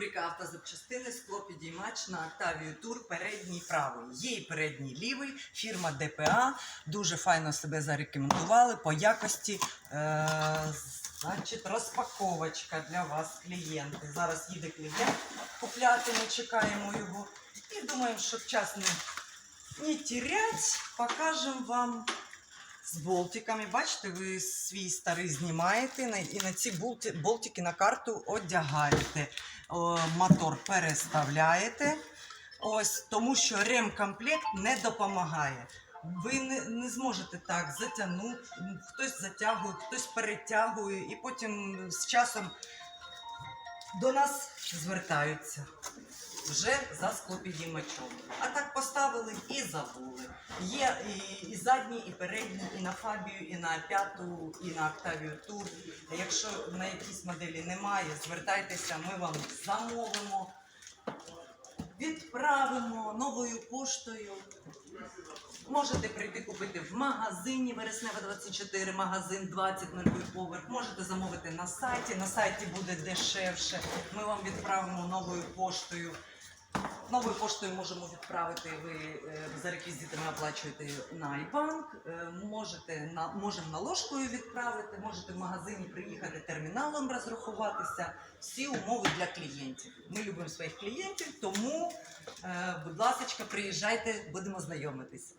Рубрика автозапчастини скло підіймач на Octavia Tour передній правий. Є передній лівий, фірма ДПА. Дуже файно себе зарекомендували по якості. Е, значить, розпаковочка для вас, клієнти. Зараз їде клієнт купляти, ми чекаємо його. І думаємо, щоб час не, не терять, покажемо вам з болтиками. Бачите, ви свій старий знімаєте і на ці болти, болтики на карту одягаєте. Мотор переставляєте. Ось, тому що ремкомплект не допомагає. Ви не, не зможете так затягнути, хтось затягує, хтось перетягує, і потім з часом до нас звертаються вже за склопідіймачом. А так поставили і забули. Є і, і задній, і передній, і на Фабію, і на п'яту, і на Octavia Tour. Якщо на якійсь моделі немає, звертайтеся, ми вам замовимо, відправимо новою поштою. Можете прийти купити в магазині Вереснева 24, магазин 20 нульовий поверх. Можете замовити на сайті. На сайті буде дешевше. Ми вам відправимо новою поштою. Новою поштою можемо відправити. Ви е, за реквізитами оплачуєте на iBank. Е, можете на можемо наложкою відправити. Можете в магазині приїхати терміналом розрахуватися. Всі умови для клієнтів. Ми любимо своїх клієнтів, тому, е, будь ласка, приїжджайте, будемо знайомитись.